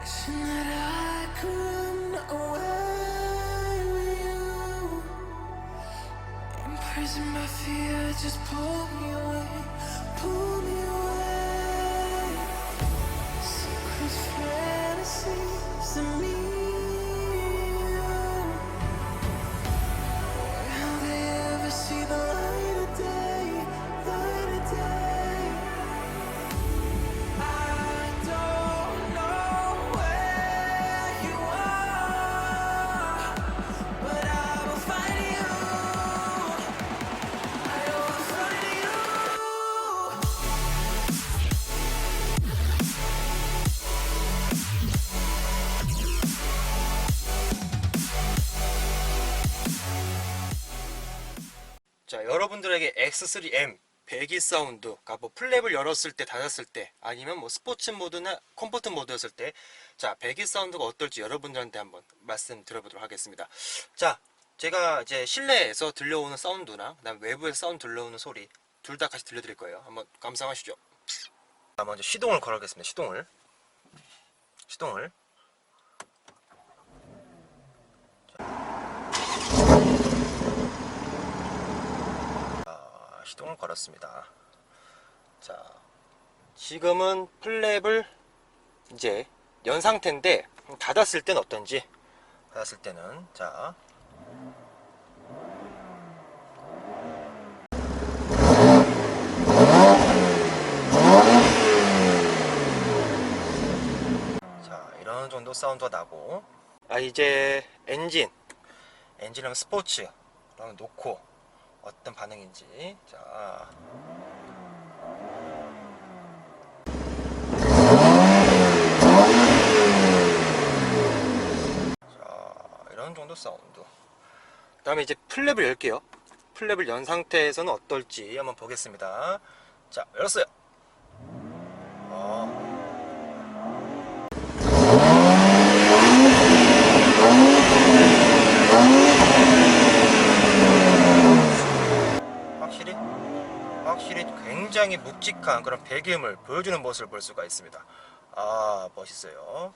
Wishing that I could run away with you. Fear, just pull me away, pull me away. 자 여러분들에게 X3M 배기 사운드가 뭐 플랩을 열었을 때 닫았을 때 아니면 뭐 스포츠 모드나 컴포트 모드였을 때 자 배기 사운드가 어떨지 여러분들한테 한번 말씀 드려보도록 하겠습니다. 자 제가 이제 실내에서 들려오는 사운드나 그다음 외부에서 사운드 들려오는 소리 둘 다 같이 들려드릴 거예요. 한번 감상하시죠. 자 먼저 시동을 걸어보겠습니다 시동을. 시동을 자, 시동을 걸었습니다. 자, 지금은 플랩을 이제 연 상태인데 닫았을 때는 어떤지? 닫았을 때는 자. 자, 이런 정도 사운드가 나고. 아 이제 엔진. 엔진하면 스포츠. 그러면 놓고 어떤 반응인지. 자. 자, 이런 정도 사운드. 그 다음에 이제 플랩을 열게요. 플랩을 연 상태에서는 어떨지 한번 보겠습니다. 자 열었어요. 어. 확실히 확 실히 굉장히 묵직한 그런 배기음을 보여주는 모습을 볼 수가 있습니다. 아 멋있어요.